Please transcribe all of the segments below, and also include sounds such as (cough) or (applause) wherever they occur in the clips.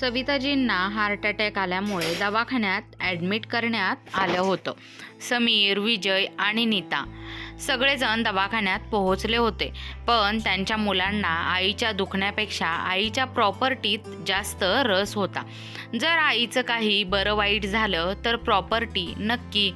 सविताजींना heart attack आल्यामुळे दवाखान्यात admit करण्यात आलं होतं. समीर विजय आणि नीता सगळेजण दवाखान्यात पोहोचले होते. पण त्यांच्या मुलांना आईच्या दुखण्यापेक्षा आईच्या प्रॉपर्टीत जास्त रस होता. जर आईचं काही बरं वाईट झालं तर प्रॉपर्टी नक्की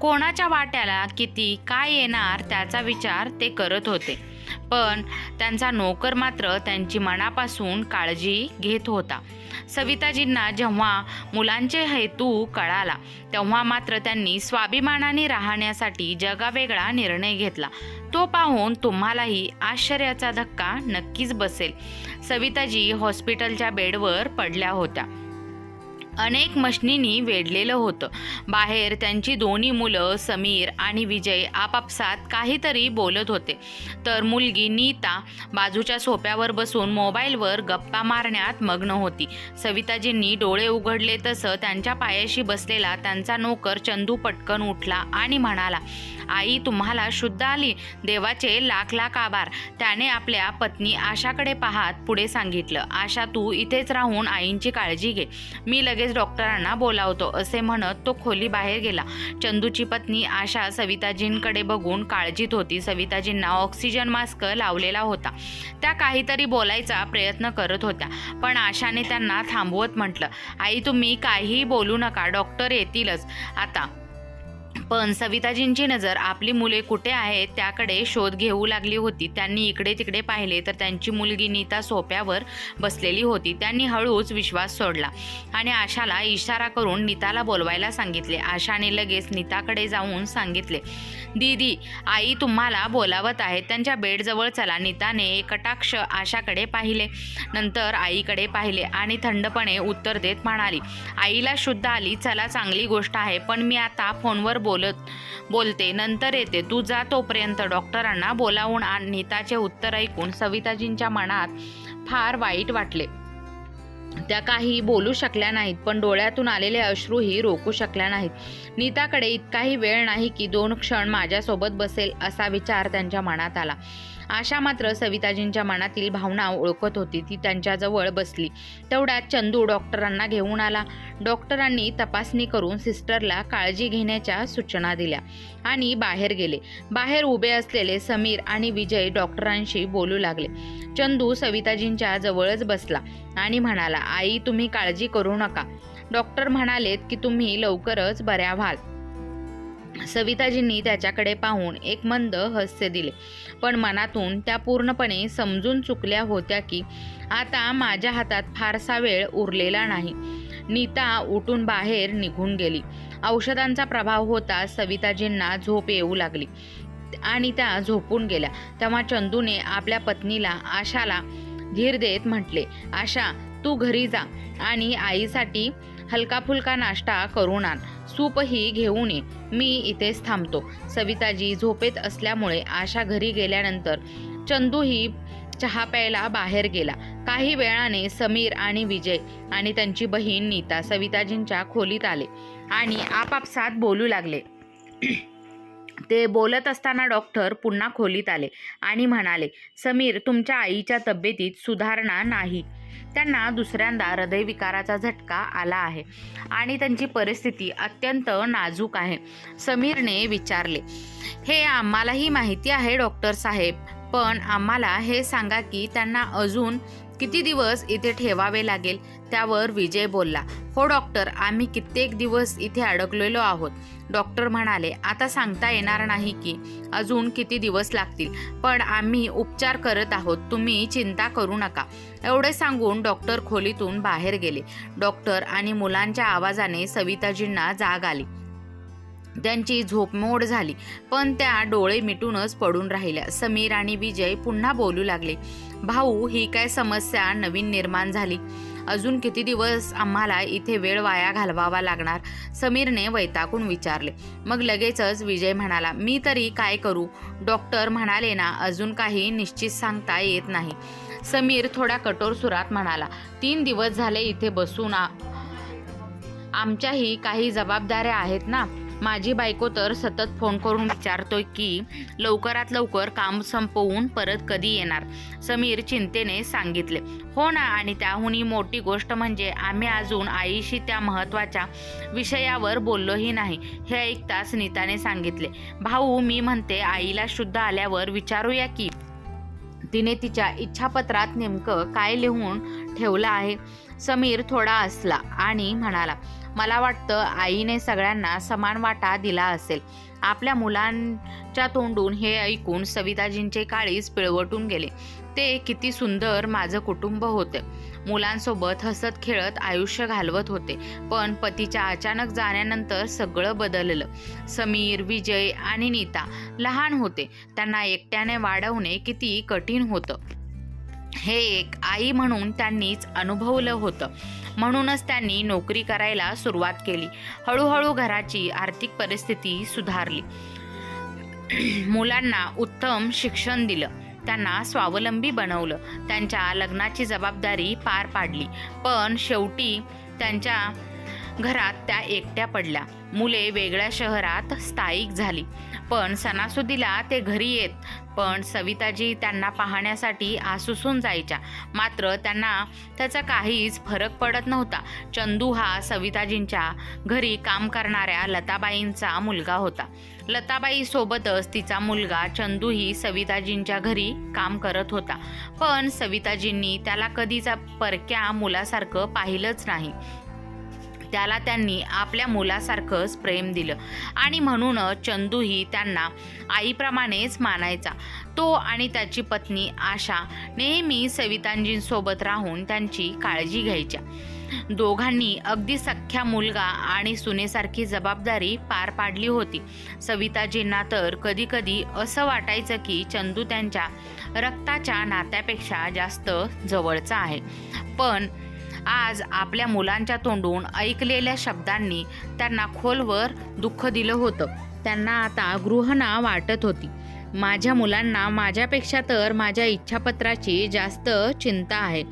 कोणाच्या वाट्याला किती काय येणार त्याचा विचार ते करत होते. पण त्यांचा नोकर मात्र त्यांची मनापासून काळजी घेत होता. सविताजींना जेव्हा मुलांचे हेतू कळाला तेव्हा मात्र त्यांनी स्वाभिमानाने राहण्यासाठी जगावेगळा निर्णय घेतला. तो पाहून तुम्हालाही आश्चर्याचा धक्का नक्कीच बसेल. सविताजी हॉस्पिटलच्या बेडवर पडल्या होत्या. अनेक मशनींनी वेढलेलं होतं. बाहेर त्यांची दोन्ही मुलं समीर आणि विजय आपापसात काहीतरी बोलत होते. तर मुलगी नीता बाजूच्या सोप्यावर बसून मोबाईलवर गप्पा मारण्यात मग्न होती. सविताजींनी डोळे उघडले तसं त्यांच्या पायाशी बसलेला त्यांचा नोकर चंदू पटकन उठला आणि म्हणाला आई तुम्हाला शुद्ध आली. देवाचे लाख लाख आभार. त्याने आपल्या पत्नी आशाकडे पाहत पुढे सांगितलं आशा तू इथेच राहून आईंची काळजी घे. मी लगेच डॉक्टरांना बोलावतो असे म्हणत तो खोली बाहेर गेला. चंदूची पत्नी आशा सविताजींकडे बघून काळजीत होती. सविताजींना ऑक्सिजन मास्क लावलेला होता. त्या काहीतरी बोलायचा प्रयत्न करत होत्या पण आशाने त्यांना थांबवत म्हटलं आई तुम्ही काहीही बोलू नका डॉक्टर येतीलच. आता पण सविताजींची नजर आपली मुले कुठे आहेत त्याकडे शोध घेऊ लागली होती. त्यांनी इकडे तिकडे पाहिले तर त्यांची मुलगी नीता सोप्यावर बसलेली होती. त्यांनी हळूच विश्वास सोडला आणि आशाला इशारा करून नीताला बोलवायला सांगितले. आशाने लगेच नीताकडे जाऊन सांगितले दीदी आई तुम्हाला बोलावत आहेत. त्यांच्या बेडजवळ चला. नीताने कटाक्ष आशाकडे पाहिले. नंतर आईकडे पाहिले आणि थंडपणे उत्तर देत म्हणाली आईला शुद्ध आली चला चांगली गोष्ट आहे पण मी आता फोनवर बोलत बोलते. नंतर येते. तू जा तोपर्यंत. डॉक्टरांना बोलावून आण. नीताचे उत्तर ऐकून सविताजींच्या मनात फार वाईट वाटले. त्या काही बोलू शकल्या नाहीत पण डोळ्यातून आलेले अश्रूही रोखू शकल्या नाहीत. नीताकडे इतकाही वेळ नाही की दोन क्षण माझ्यासोबत बसेल असा विचार त्यांच्या मनात आला. आशा मात्र सविताजींच्या मनातील भावना ओळखत होती. ती त्यांच्याजवळ बसली. तेवढ्यात चंदू डॉक्टरांना घेऊन आला. डॉक्टरांनी तपासणी करून सिस्टरला काळजी घेण्याच्या सूचना दिल्या आणि बाहेर गेले. बाहेर उभे असलेले समीर आणि विजय डॉक्टरांशी बोलू लागले. चंदू सविताजींच्या जवळच बसला आणि म्हणाला आई तुम्ही काळजी करू नका. डॉक्टर म्हणालेत की तुम्ही लवकरच बऱ्या व्हाल. सविताजींनी त्याच्याकडे पाहून एक मंद हास्य दिले. पण मनातून त्या पूर्णपणे समजून चुकल्या होत्या की आता माझ्या हातात फारसा वेळ उरलेला नाही. नीता उठून बाहेर निघून गेली. औषधांचा प्रभाव होता सविताजींना झोप येऊ लागली आणि त्या झोपून गेल्या. तेव्हा चंदूने आपल्या पत्नीला आशाला धीर देत म्हटले आशा तू घरी जा आणि आईसाठी हलका फुलका नाश्ता करून आण. सूपही घेऊन ये. मी इथेच थांबतो. सविताजी झोपेत असल्यामुळे आशा घरी गेल्यानंतर चंदूही चहा प्यायला बाहेर गेला. काही वेळाने समीर आणि विजय आणि त्यांची बहीण नीता सविताजींच्या खोलीत आले आणि आपापसात बोलू लागले. (clears throat) ते बोलत असताना डॉक्टर पुन्हा खोलीत आले आणि म्हणाले समीर तुमच्या आईच्या तब्येतीत सुधारणा नाही. त्यांना दुसऱ्यांदा हृदयविकाराचा झटका आला आहे आणि त्यांची परिस्थिती अत्यंत नाजूक आहे समीरने विचारले. हे आम्हालाही माहिती आहे डॉक्टर साहेब पण आम्हाला हे सांगा की त्यांना अजून किती दिवस इथे ठेवावे लागेल त्यावर विजय बोलला हो डॉक्टर आम्ही कित्येक दिवस इथे अडकलेलो आहोत. डॉक्टर म्हणाले आता सांगता येणार नाही की अजून किती दिवस लागतील पण आम्ही उपचार करत आहोत तुम्ही चिंता करू नका. एवढे सांगून डॉक्टर खोलीतून बाहेर गेले. डॉक्टर आणि मुलांच्या आवाजाने सविताजींना जाग आली. त्यांची झोपमोड झाली पण त्या डोळे मिटूनच पडून राहिल्या. समीर आणि विजय पुन्हा बोलू लागले भाऊ ही काय समस्या नवीन निर्माण झाली? अजून किती दिवस आम्हाला इथे वेळ वाया घालवावा लागणार? समीरने वैतागून विचारले. मग लगेचच विजय म्हणाला मी तरी काय करू? डॉक्टर म्हणाले ना अजून काही निश्चित सांगता येत नाही. समीर थोड्या कठोर सुरात म्हणाला तीन दिवस झाले इथे बसून आ- आमच्याही काही जबाबदाऱ्या आहेत ना? माझी बायको तर सतत फोन करून विचारतोय की लवकरात लवकर काम संपवून परत कधी येणार? समीर चिंतेने सांगितले. हो ना आणि त्याहूनही मोठी गोष्ट म्हणजे आम्ही अजून आईशी त्या महत्त्वाच्या विषयावर बोललोही नाही हे ऐकताच नीताने सांगितले. भाऊ मी म्हणते आईला शुद्ध आल्यावर विचारूया की? तिने तिच्या इच्छापत्रात नेमकं काय लिहून ठेवलं आहे? समीर थोडा असला आणि म्हणाला मला वाटतं आईने सगळ्यांना समान वाटा दिला असेल. आपल्या मुलांच्या तोंडून हे ऐकून सविताजींचे काळीच पिळवटून गेले. ते किती सुंदर माझं कुटुंब होते. मुलांसोबत हसत खेळत आयुष्य घालवत होते. पण पतीच्या अचानक जाण्यानंतर सगळं बदललं. समीर विजय आणि नीता लहान होते. त्यांना एकट्याने वाढवणे किती कठीण होतं. हे एक आई म्हणून त्यांनीच अनुभवलं होतं. म्हणूनच त्यांनी नोकरी करायला सुरुवात केली. हळूहळू घराची आर्थिक परिस्थिती सुधारली. मुलांना उत्तम शिक्षण दिलं. त्यांना स्वावलंबी बनवलं. त्यांच्या लग्नाची जबाबदारी पार पाडली. पण शेवटी त्यांच्या घरात त्या एकट्या पडल्या. मुले वेगळ्या शहरात स्थायिक झाली. पण सणासुदीला ते घरी येत. पण सविताजी त्यांना पाहण्यासाठी आसुसून जायच्या. मात्र त्यांना त्याचा काहीच फरक पडत नव्हता. चंदू हा सविताजींच्या घरी काम करणाऱ्या लताबाईंचा मुलगा होता. लताबाईसोबतच तिचा मुलगा चंदूही सविताजींच्या घरी काम करत होता. पण सविताजींनी त्याला कधीचा परक्या मुलासारखं पाहिलंच नाही. त्याला त्यांनी आपल्या मुलासारखंच प्रेम दिलं. आणि म्हणूनच चंदूही त्यांना आईप्रमाणेच मानायचा. तो आणि त्याची पत्नी आशा नेहमी सवितांजींसोबत राहून त्यांची काळजी घ्यायच्या. दोघांनी अगदी सख्ख्या मुलगा आणि सुनेसारखी जबाबदारी पार पाडली होती. सविताजींना तर कधीकधी असं वाटायचं की चंदू त्यांच्या रक्ताच्या नात्यापेक्षा जास्त जवळचा आहे. पण आज आपल्या मुलांच्या तोंडून ऐकलेल्या शब्दांनी त्यांना खोलवर दुःख दिलं होतं. त्यांना आता गृहणा वाटत होती. माझ्या मुलांना माझ्यापेक्षा तर माझ्या इच्छापत्राची जास्त चिंता आहे.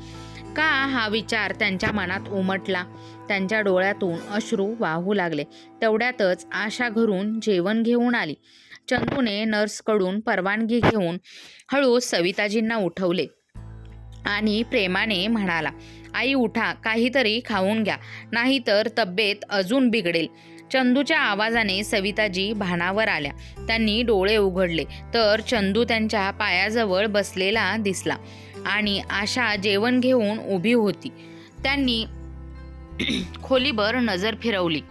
का हा विचार त्यांच्या मनात उमटला? त्यांच्या डोळ्यातून अश्रू वाहू लागले. तेवढ्यातच आशा घरून जेवण घेऊन आली. चंदूने नर्सकडून परवानगी घेऊन हळू सविताजींना उठवले आणि प्रेमाने म्हणाला आई उठा काहीतरी खाऊन घ्या. नाहीतर तब्येत अजून बिघडेल. चंदूच्या आवाजाने सविताजी भानावर आल्या. त्यांनी डोळे उघडले. तर चंदू त्यांच्या पायाजवळ बसलेला दिसला आणि आशा जेवण घेऊन उभी होती. त्यांनी (clears throat) खोलीभर नजर फिरवली.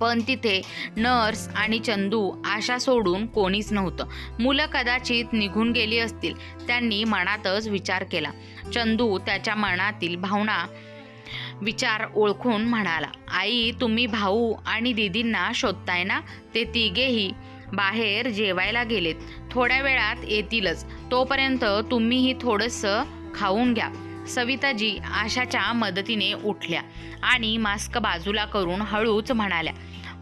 पण तिथे नर्स आणि चंदू आशा सोडून कोणीच नव्हतं. मुलं कदाचित निघून गेली असतील त्यांनी मनातच विचार केला. चंदू त्याच्या मनातील भावना विचार ओळखून म्हणाला आई तुम्ही भाऊ आणि दीदींना शोधताय ना? ते तिघेही बाहेर जेवायला गेलेत. थोड्या वेळात येतीलच. तोपर्यंत तुम्हीही थोडंसं खाऊन घ्या. सविताजी आशाच्या मदतीने उठल्या आणि मास्क बाजूला करून हळूच म्हणाल्या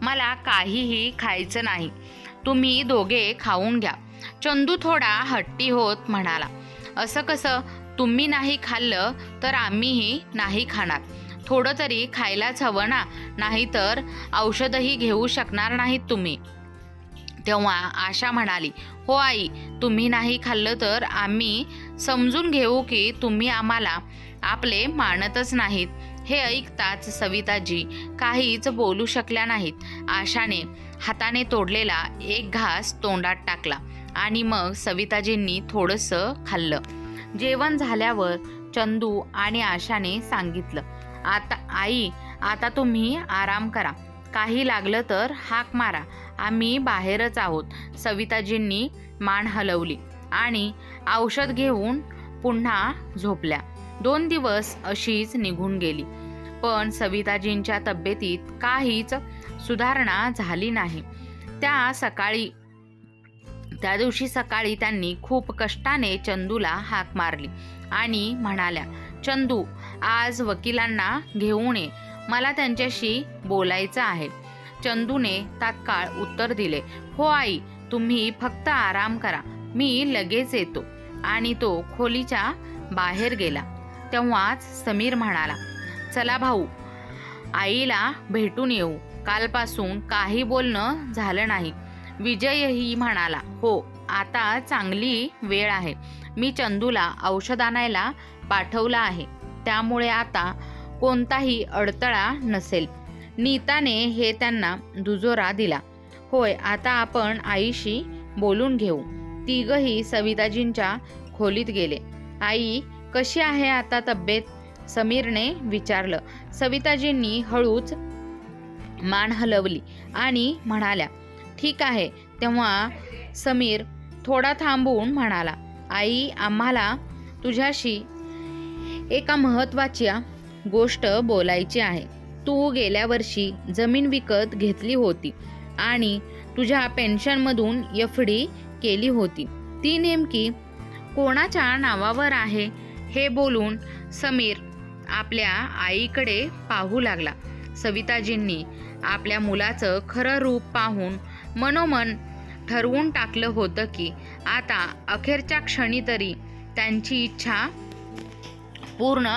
मला काहीही खायचं नाही. तुम्ही दोघे खाऊन घ्या. चंदू थोडा हट्टी होत म्हणाला असं कसं? तुम्ही नाही खाल्लं तर आम्हीही नाही खाणार. थोडं तरी खायलाच हवं ना? नाहीतर औषधही घेऊ शकणार नाहीत तुम्ही. तेव्हा आशा म्हणाली हो आई तुम्ही नाही खाल्लं तर आम्ही समजून घेऊ की तुम्ही आम्हाला आपले मानतच नाहीत. हे ऐकताच सविताजी काहीच बोलू शकल्या नाहीत. आशाने हाताने तोडलेला एक घास तोंडात टाकला आणि मग सविताजींनी थोडंसं खाल्लं. जेवण झाल्यावर चंदू आणि आशाने सांगितलं आता आई आता तुम्ही आराम करा. काही लागलं तर हाक मारा. आम्ही बाहेरच आहोत. सविताजींनी मान हलवली आणि औषध घेऊन पुन्हा झोपल्या. दोन दिवस अशीच निघून गेली. पण सविताजींच्या तब्येतीत काहीच सुधारणा झाली नाही. त्या सकाळी त्या दिवशी सकाळी त्यांनी खूप कष्टाने चंदूला हाक मारली आणि म्हणाल्या चंदू आज वकिलांना घेऊन ये. मला त्यांच्याशी बोलायचं आहे. चंदूने तात्काळ उत्तर दिले हो आई तुम्ही फक्त आराम करा मी लगेच येतो. आणि तो खोलीच्या बाहेर गेला. तेव्हाच समीर म्हणाला चला भाऊ आईला भेटून येऊ. कालपासून काही बोलणं झालं नाही. विजयही म्हणाला हो आता चांगली वेळ आहे. मी चंदूला औषध आणायला पाठवलं आहे. त्यामुळे आता कोणताही अडथळा नसेल. नीताने हे त्यांना दुजोरा दिला. होय आता आपण आईशी बोलून घेऊ. तिघही सविताजींच्या खोलीत गेले. आई कशी आहे आता तब्येत? समीरने विचारलं. सविताजींनी हळूच मान हलवली आणि म्हणाल्या ठीक आहे. तेव्हा समीर थोडा थांबून म्हणाला आई आम्हाला तुझ्याशी एका महत्त्वाच्या गोष्ट बोलायची आहे. तू गेल्या वर्षी जमीन विकत घेतली होती आणि तुझ्या पेन्शनमधून एफ डी केली होती. ती नेमकी कोणाच्या नावावर आहे हे बोलून समीर आपल्या आईकडे पाहू लागला. सविताजींनी आपल्या मुलाचं खरं रूप पाहून मनोमन ठरवून टाकलं होतं की आता अखेरच्या क्षणी तरी त्यांची इच्छा पूर्ण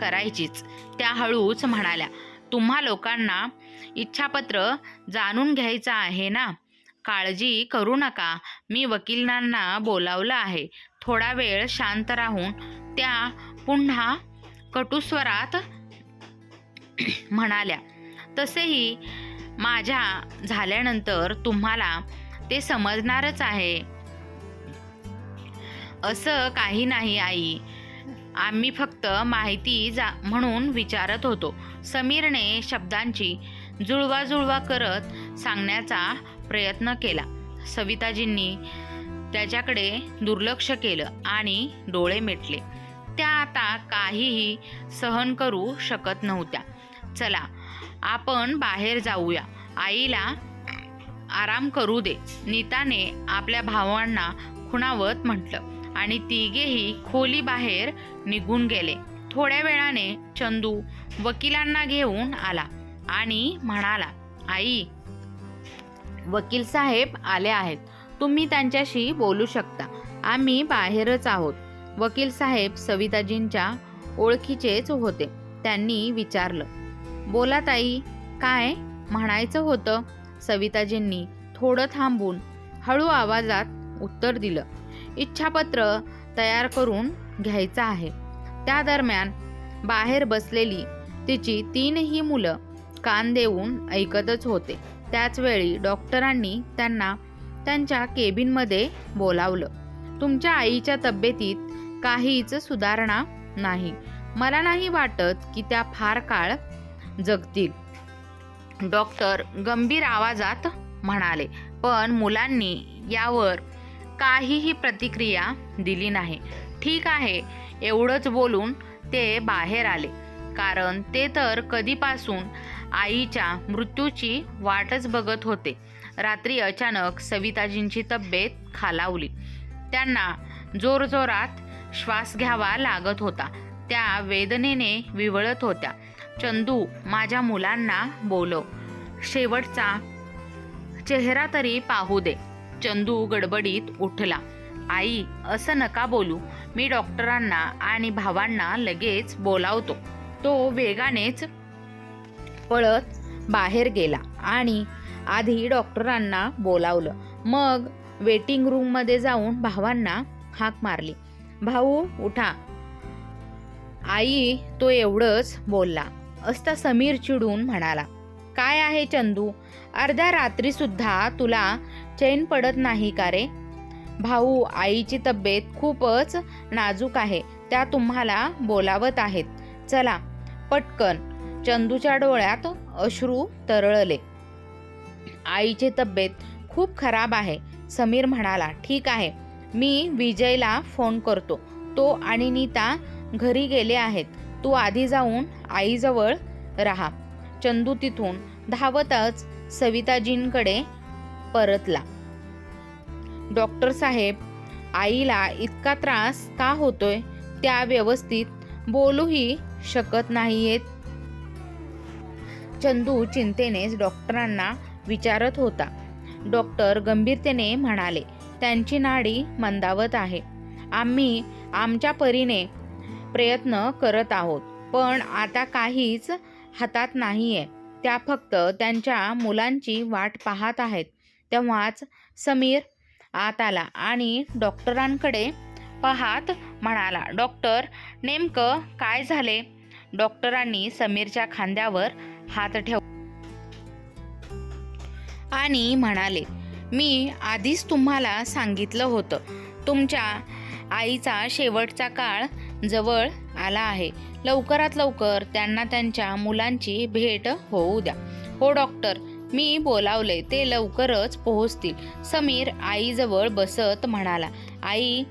करायचीच त्या हळूच म्हणाल्या. तुम्हा लोकांना इच्छापत्र जाणून घ्यायचं आहे ना? काळजी करू नका. मी वकिलांना बोलावलं आहे. थोडा वेळ शांत राहून त्या पुन्हा कटुस्वरात म्हणाल्या तसेही माझ्या झाल्यानंतर तुम्हाला ते समजणारच आहे. असं काही नाही आई. आम्ही फक्त माहिती जा म्हणून विचारत होतो. समीरने शब्दांची जुळवाजुळवा करत सांगण्याचा प्रयत्न केला. सविताजींनी त्याच्याकडे दुर्लक्ष केलं आणि डोळे मिटले. त्या आता काहीही सहन करू शकत नव्हत्या. चला आपण बाहेर जाऊया. आईला आराम करू दे नीताने आपल्या भावांना खुणावत म्हटलं आणि तिघेही खोली बाहेर निघून गेले. थोड्या वेळाने चंदू वकिलांना घेऊन आला आणि म्हणाला आई वकील साहेब आले आहेत. तुम्ही त्यांच्याशी बोलू शकता. आम्ही बाहेरच आहोत. वकील साहेब सविताजींच्या ओळखीचेच होते. त्यांनी विचारलं बोला ताई काय म्हणायचं होतं? सविताजींनी थोडं थांबून हळू आवाजात उत्तर दिलं इच्छापत्र तयार करून घ्यायचं आहे. त्या दरम्यान बाहेर बसलेली तिची तीनही मुलं कान देऊन ऐकतच होते. त्याचवेळी डॉक्टरांनी त्यांना त्यांच्या केबिनमध्ये बोलावलं. तुमच्या आईच्या तब्येतीत काहीच सुधारणा नाही. मला नाही वाटत की त्या फार काळ जगतील. डॉक्टर गंभीर आवाजात म्हणाले पण मुलांनी यावर काहीही प्रतिक्रिया दिली नाही. ठीक आहे एवढंच बोलून ते बाहेर आले. कारण ते तर कधीपासून आईच्या मृत्यूची वाटच बघत होते. रात्री अचानक सविताजींची तब्येत खालावली. त्यांना जोरजोरात श्वास घ्यावा लागत होता. त्या वेदनेने विवळत होत्या. चंदू माझ्या मुलांना बोलव. शेवटचा चेहरा तरी पाहू दे. चंदू गडबडीत उठला. आई असं नका बोलू. मी डॉक्टरांना आणि भावांना लगेच बोलावतो. तो वेगानेच पळत बाहेर गेला आणि आधी डॉक्टरांना बोलावलं. मग वेटिंग रूममध्ये जाऊन भावांना हाक मारली. भाऊ उठा. आई तो एवढंच बोलला. असता समीर चिडून म्हणाला काय आहे चंदू? अर्ध्या रात्रीसुद्धा तुला चैन पडत नाही का रे? भाऊ आईची तब्येत खूपच नाजूक आहे त्या तुम्हाला बोलावत आहेत. चला पटकन. चंदूच्या डोळ्यात अश्रू तरळले. आईची तब्येत खूप खराब आहे समीर म्हणाला. ठीक आहे मी विजयला फोन करतो. तो आणि नीता घरी गेले आहेत. तू आधी जाऊन आईजवळ राहा. चंदू तिथून धावतच सविताजींकडे परतला. डॉक्टर साहेब आईला इतका त्रास का होतोय? त्या व्यवस्थित बोलूही शकत नाहीयेत. चंदू चिंतेनेच डॉक्टरांना विचारत होता. डॉक्टर गंभीरतेने म्हणाले त्यांची नाडी मंदावत आहे. आम्ही आमच्या परीने प्रयत्न करत आहोत पण आता काहीच हातात नाही आहे त्या फक्त त्यांच्या मुलांची वाट पाहत आहेत. तेव्हाच समीर आत आला आणि डॉक्टरांकडे पाहात म्हणाला डॉक्टर नेमकं काय झाले? डॉक्टरांनी समीरच्या खांद्यावर हात ठेव आणि म्हणाले मी आधीच तुम्हाला सांगितलं होतं तुमच्या आईचा शेवटचा काळ जवळ आला आहे. लवकरात लवकर त्यांना त्यांच्या मुलांची भेट होऊ द्या. हो डॉक्टर. मी बोलावले ते लवकरच पोहोचतील. समीर आईजवळ बसत म्हणाला आई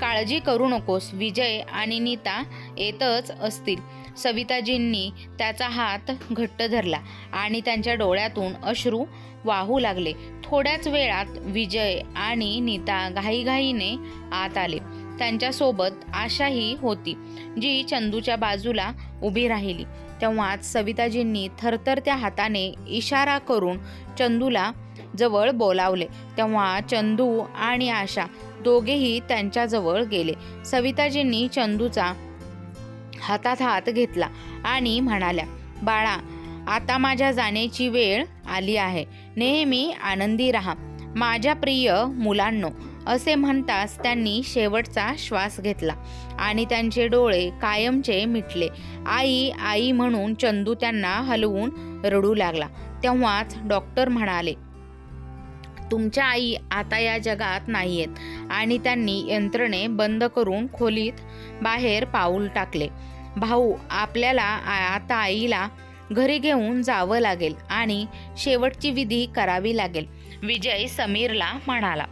काळजी करू नकोस विजय आणि नीता येतच असतील. सविताजींनी त्याचा हात घट्ट धरला आणि त्यांच्या डोळ्यातून अश्रू वाहू लागले. थोड्याच वेळात विजय आणि नीता घाईघाईने आत आले. त्यांच्यासोबत आशाही होती जी चंदूच्या बाजूला उभी राहिली. तेव्हाच सविताजींनी थरथरत्या हाताने इशारा करून चंदूला जवळ बोलावले. तेव्हा चंदू आणि आशा दोघेही त्यांच्याजवळ गेले. सविताजींनी चंदूचा हातात हात घेतला आणि म्हणाल्या बाळा आता माझ्या जाण्याची वेळ आली आहे. नेहमी आनंदी राहा. माझ्या प्रिय मुलांनो असे म्हणताच त्यांनी शेवटचा श्वास घेतला आणि त्यांचे डोळे कायमचे मिटले. आई आई म्हणून चंदू त्यांना हलवून रडू लागला. तेव्हाच डॉक्टर म्हणाले तुमच्या आई आता या जगात नाही आहेत आणि त्यांनी यंत्रणे बंद करून खोलीत बाहेर पाऊल टाकले. भाऊ आपल्याला आता आईला घरी घेऊन जावं लागेल आणि शेवटची विधी करावी लागेल विजय समीरला म्हणाला.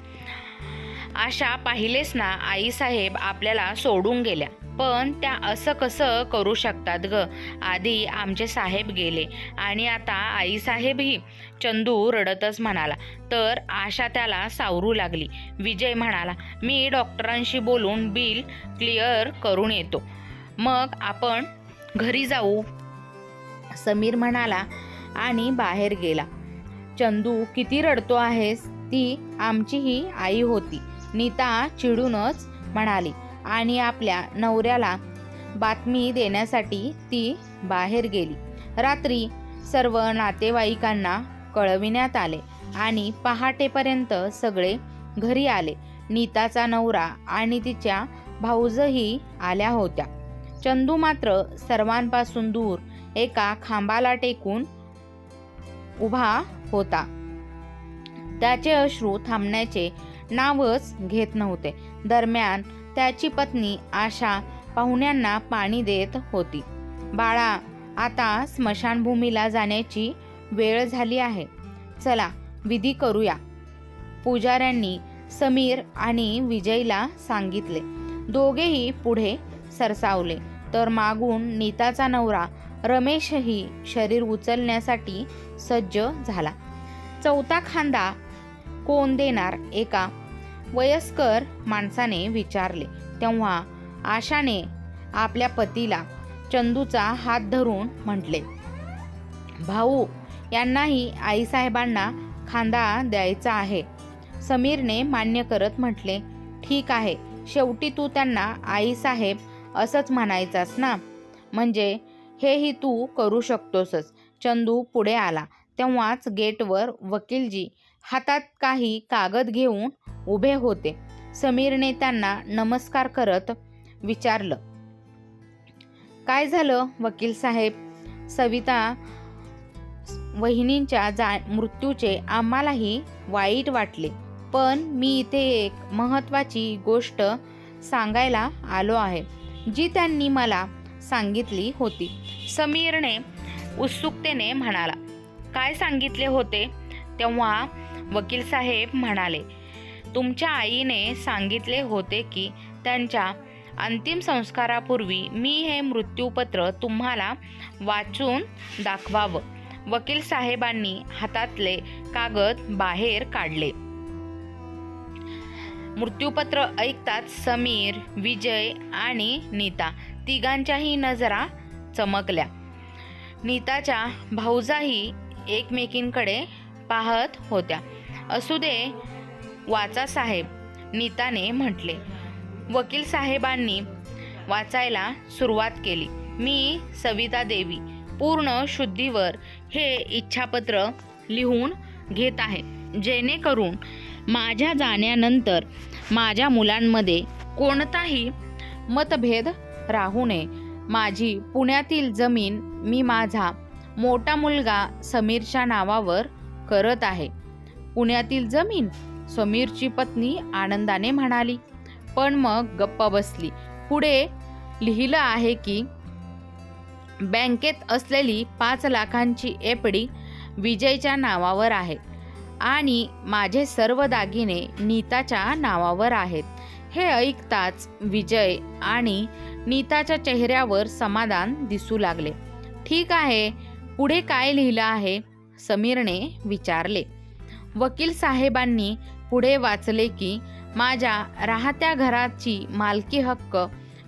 आशा पाहिलेस ना आईसाहेब आपल्याला सोडून गेल्या. पण त्या असं कसं करू शकतात ग? आधी आमचे साहेब गेले आणि आता आईसाहेबही चंदू रडतच म्हणाला. तर आशा त्याला सावरू लागली. विजय म्हणाला मी डॉक्टरांशी बोलून बिल क्लिअर करून येतो. मग आपण घरी जाऊ. समीर म्हणाला आणि बाहेर गेला. चंदू किती रडतो आहेस? ती आमचीही आई होती. नीता चिडूनच म्हणाली आणि आपल्या नवऱ्याला बातमी देण्यासाठी ती बाहेर गेली. रात्री सर्व नातेवाईकांना कळविण्यात आले आणि पहाटेपर्यंत सगळे घरी आले. नीताचा नवरा आणि तिच्या भाऊजही आल्या होत्या. चंदू मात्र सर्वांपासून दूर एका खांबाला टेकून उभा होता. त्याचे अश्रू थांबण्याचे नावच घेत नव्हते. दरम्यान त्याची पत्नी आशा पाहुण्यांना पाणी देत होती. बाळा आता स्मशानभूमीला जाण्याची वेळ झाली आहे. चला विधी करूया. पुजाऱ्यांनी समीर आणि विजयला सांगितले. दोघेही पुढे सरसावले. तर मागून नीताचा नवरा रमेशही शरीर उचलण्यासाठी सज्ज झाला. चौथा खांदा कोण देणार? एका वयस्कर माणसाने विचारले. तेव्हा आशाने आपल्या पतीला चंदूचा हात धरून म्हटले भाऊ यांनाही आईसाहेबांना खांदा द्यायचा आहे. समीरने मान्य करत म्हटले ठीक आहे शेवटी तू त्यांना आईसाहेब असंच म्हणायचास ना? म्हणजे हेही तू करू शकतोसच. चंदू पुढे आला. तेव्हाच गेटवर वकीलजी हातात काही कागद घेऊन उभे होते. समीरने त्यांना नमस्कार करत विचारलं काय झालं वकील साहेब? सविता वहिनींच्या जा मृत्यूचे आम्हालाही वाईट वाटले. पण मी इथे एक महत्त्वाची गोष्ट सांगायला आलो आहे जी त्यांनी मला सांगितली होती. समीरने उत्सुकतेने म्हणाला काय सांगितले होते? तेव्हा वकील साहेब म्हणाले तुमच्या आईने सांगितले होते की त्यांच्या अंतिम संस्कारापूर्वी मी हे मृत्यूपत्र तुम्हाला वाचून दाखवावं. वकील साहेबांनी हातातले कागद बाहेर काढले. मृत्यूपत्र ऐकताच समीर विजय आणि नीता. तिघांच्याही नजरा चमकल्या. नीताच्या भाऊजाही एकमेकींकडे पाहत होत्या. असू दे वाचा साहेब नीताने म्हटले. वकील साहेबांनी वाचायला सुरुवात केली. मी सविता देवी पूर्ण शुद्धीवर हे इच्छापत्र लिहून घेत आहे. जेणेकरून माझ्या जाण्यानंतर माझ्या मुलांमध्ये कोणताही मतभेद राहू नये. माझी पुण्यातील जमीन मी माझा मोठा मुलगा समीरच्या नावावर करत आहे. पुण्यातील जमीन? समीरची पत्नी आनंदाने म्हणाली. पण मग गप्प बसली. पुढे लिहिलं आहे की बँकेत असलेली पाच लाखांची एफडी विजयच्या नावावर आहे आणि माझे सर्व दागिने नीताच्या नावावर आहेत. हे ऐकताच विजय आणि नीताच्या चेहऱ्यावर समाधान दिसू लागले. ठीक आहे पुढे काय लिहिलं आहे? समीरने विचारले. वकील साहेबांनी पुढे वाचले की माझ्या राहत्या घराची मालकी हक्क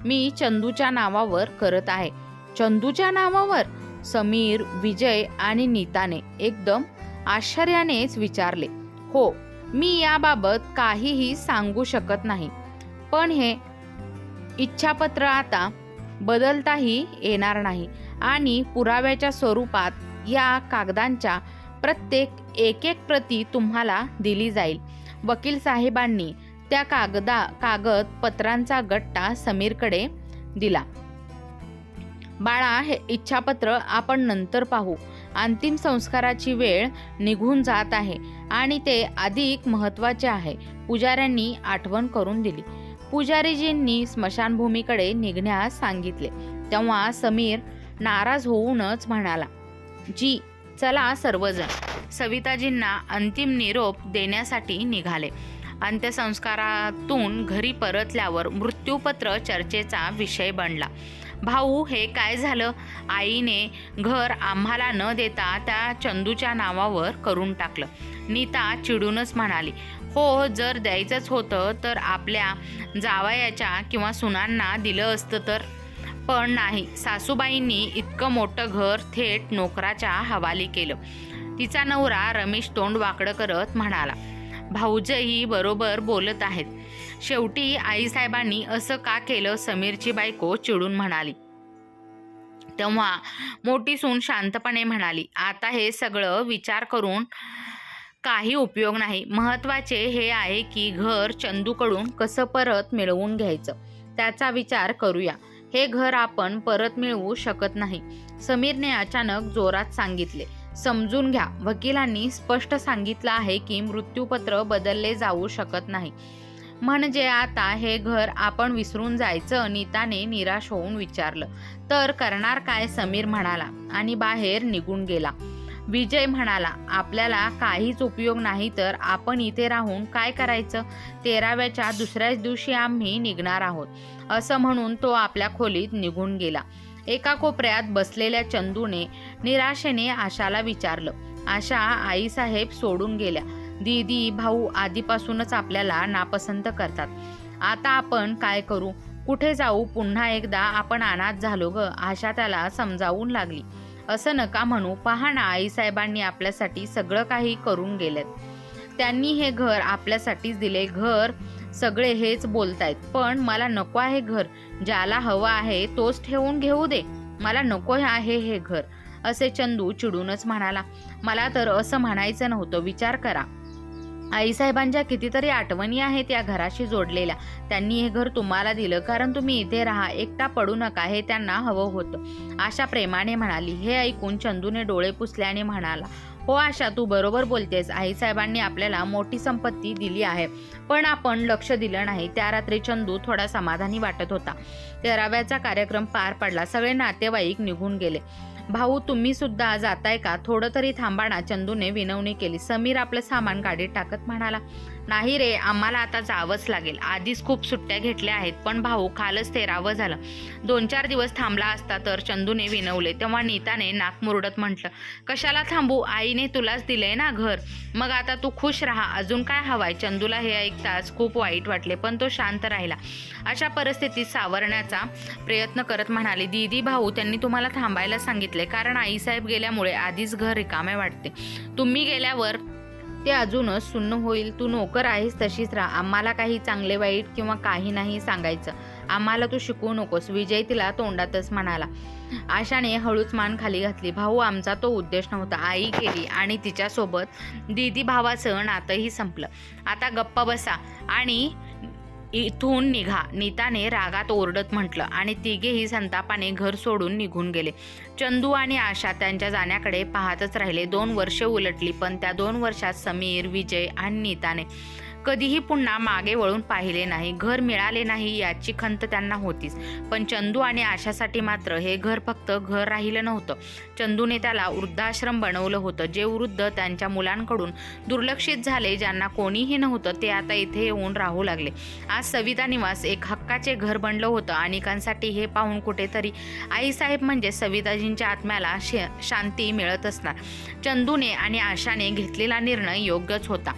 मी चंदूच्या नावावर करत आहे. चंदूच्या नावावर समीर विजय आणि नीताने एकदम आश्चर्यानेच विचारले हो मी याबाबत काहीही सांगू शकत नाही. पण हे इच्छापत्र आता बदलताही येणार नाही आणि पुराव्याच्या स्वरूपात या कागदांच्या प्रत्येक एक एक प्रती तुम्हाला दिली जाईल. वकील साहेबांनी त्या कागदा कागदपत्रांचा गट्टा समीरकडे दिला. बाळा हे इच्छापत्र आपण नंतर पाहू. अंतिम संस्काराची वेळ निघून जात आहे आणि ते अधिक महत्त्वाचे आहे पुजाऱ्यांनी आठवण करून दिली. पुजारीजींनी स्मशानभूमीकडे निघण्यास सांगितले. तेव्हा समीर नाराज होऊनच म्हणाला जी चला सर्वजण. सविताजींना अंतिम निरोप देण्यासाठी निघाले. अंत्यसंस्कारातून घरी परतल्यावर मृत्यूपत्र चर्चेचा विषय बनला. भाऊ हे काय झालं? आईने घर आम्हाला न देता त्या चंदूच्या नावावर करून टाकलं. नीता चिडूनच म्हणाली हो जर द्यायचंच होतं तर आपल्या जावयाच्या किंवा सुनांना दिलं असतं तर? पण नाही. सासूबाईंनी इतकं मोठं घर थेट नोकराच्या हवाली केलं. तिचा नवरा रमेश तोंड वाकडं करत म्हणाला भाऊजही बरोबर बोलत आहेत. शेवटी आईसाहेबांनी असं का केलं? समीरची बायको चिडून म्हणाली. तेव्हा मोठी सून शांतपणे म्हणाली आता हे सगळं विचार करून काही उपयोग नाही. महत्त्वाचे हे आहे की घर चंदूकडून कसं परत मिळवून घ्यायचं? त्याचा विचार करूया. हे घर आपण परत मिळवू शकत नाही. समीरने अचानक जोरात सांगितले. समजून घ्या वकिलांनी स्पष्ट सांगितलं आहे की मृत्यूपत्र बदलले जाऊ शकत नाही. म्हणजे आता हे घर आपण विसरून जायचं नीताने निराश होऊन विचारलं. तर करणार काय? समीर म्हणाला आणि बाहेर निघून गेला. विजय म्हणाला आपल्याला काहीच उपयोग नाही तर आपण इथे राहून काय करायचं? तेराव्याच्या दुसऱ्याच दिवशी आम्ही निघणार आहोत. असं म्हणून तो आपल्या खोलीत निघून गेला. एका कोपऱ्यात बसलेल्या चंदूने निराशेने आशाला विचारलं. आशा आईसाहेब सोडून गेल्या. दीदी भाऊ आधीपासूनच आपल्याला नापसंत करतात. आता आपण काय करू? कुठे जाऊ? पुन्हा एकदा आपण अनाथ झालो ग. आशा त्याला समजावून लागली. असं नका म्हणू. पहा ना आईसाहेबांनी आपल्यासाठी सगळं काही करून गेलेत. त्यांनी हे घर आपल्यासाठीच दिले. घर सगळे हेच बोलतायत. पण मला नको आहे घर. ज्याला हवं आहे तोच ठेवून घेऊ दे. मला नको आहे हे घर. असे चंदू चिडूनच म्हणाला. मला तर असं म्हणायचं नव्हतं. विचार करा. आईसाहेबांच्या कितीतरी आठवणी आहेत या घराशी जोडलेल्या. त्यांनी हे घर तुम्हाला दिलं कारण तुम्ही इथे राहा एकटा पडू नका हे त्यांना हवं होतं. आशा प्रेमाने म्हणाली. हे ऐकून चंदूने डोळे पुसल्याने म्हणाला हो आशा तू बरोबर बोलतेस. आईसाहेबांनी आपल्याला मोठी संपत्ती दिली आहे. पण आपण लक्ष दिलं नाही. त्या रात्री चंदू थोडा समाधानी वाटत होता. तेराव्याचा कार्यक्रम पार पडला. सगळे नातेवाईक निघून गेले. भाऊ तुम्ही सुद्धा जाताय का? थोडं तरी थांबा ना. चंदूने विनवणी केली. समीर आपलं सामान गाडीत टाकत म्हणाला नाही रे आम्हाला आता जावंच लागेल. आधीच खूप सुट्ट्या घेतल्या आहेत पण भाऊ खालच तेरावं झालं. दोन चार दिवस थांबला असता तर चंदूने विनवले तेव्हा नीताने नाक मुरडत म्हटलं कशाला थांबू? आईने तुलाच दिलंय ना घर. मग आता तू खुश राहा. अजून काय हवाय? चंदूला हे ऐकताच खूप वाईट वाटले पण तो शांत राहिला. अशा परिस्थितीत सावरण्याचा प्रयत्न करत म्हणाले दीदी भाऊ त्यांनी तुम्हाला थांबायला सांगितले कारण आईसाहेब गेल्यामुळे आधीच घर रिकामे वाटते. तुम्ही गेल्यावर ते अजूनच सुन्न होईल. तू नोकर आहेस तशीच राहा. आम्हाला काही चांगले वाईट किंवा काही नाही सांगायचं. आम्हाला तू शिकवू नकोस. विजय तिला तोंडातच म्हणाला. आशाने हळूच मान खाली घातली. भाऊ आमचा तो उद्देश नव्हता. आई गेली आणि तिच्यासोबत दीदी भावाचं नातंही संपलं. आता गप्प बसा आणि इथून निघा. नीताने रागात ओरडत म्हटलं आणि तिघेही संतापाने घर सोडून निघून गेले. चंदू आणि आशा त्यांच्या जाण्याकडे पाहतच राहिले. दोन वर्षे उलटली पण त्या दोन वर्षात समीर विजय आणि नीताने कधीही पुन्हा मागे वळून पाहिले नाही. घर मिळाले नाही याची खंत त्यांना होतीच. पण चंदू आणि आशासाठी मात्र हे घर फक्त घर राहिलं नव्हतं. चंदूने त्याला वृद्धाश्रम बनवलं होतं. जे वृद्ध त्यांच्या मुलांकडून दुर्लक्षित झाले ज्यांना कोणीही नव्हतं ते आता इथे येऊन राहू लागले. आज सविता निवास एक हक्काचे घर बनलं होतं. अनेकांसाठी हे पाहून कुठेतरी आईसाहेब म्हणजे सविताजींच्या आत्म्याला शे शांती मिळत असणार. चंदूने आणि आशाने घेतलेला निर्णय योग्यच होता.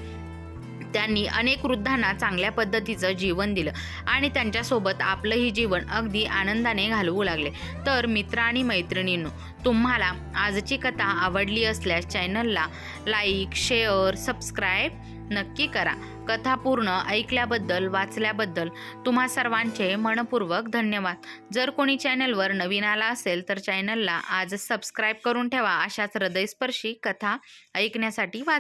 त्यांनी अनेक वृद्धांना चांगल्या पद्धतीचं जीवन दिलं आणि त्यांच्यासोबत आपलंही जीवन अगदी आनंदाने घालवू लागले. तर मित्र आणि मैत्रिणींनो तुम्हाला आजची कथा आवडली असल्यास चॅनलला लाईक शेअर सबस्क्राईब नक्की करा. कथा पूर्ण ऐकल्याबद्दल वाचल्याबद्दल तुम्हा सर्वांचे मनपूर्वक धन्यवाद. जर कोणी चॅनलवर नवीन आला असेल तर चॅनलला आज सबस्क्राईब करून ठेवा. अशाच हृदयस्पर्शी कथा ऐकण्यासाठी वाच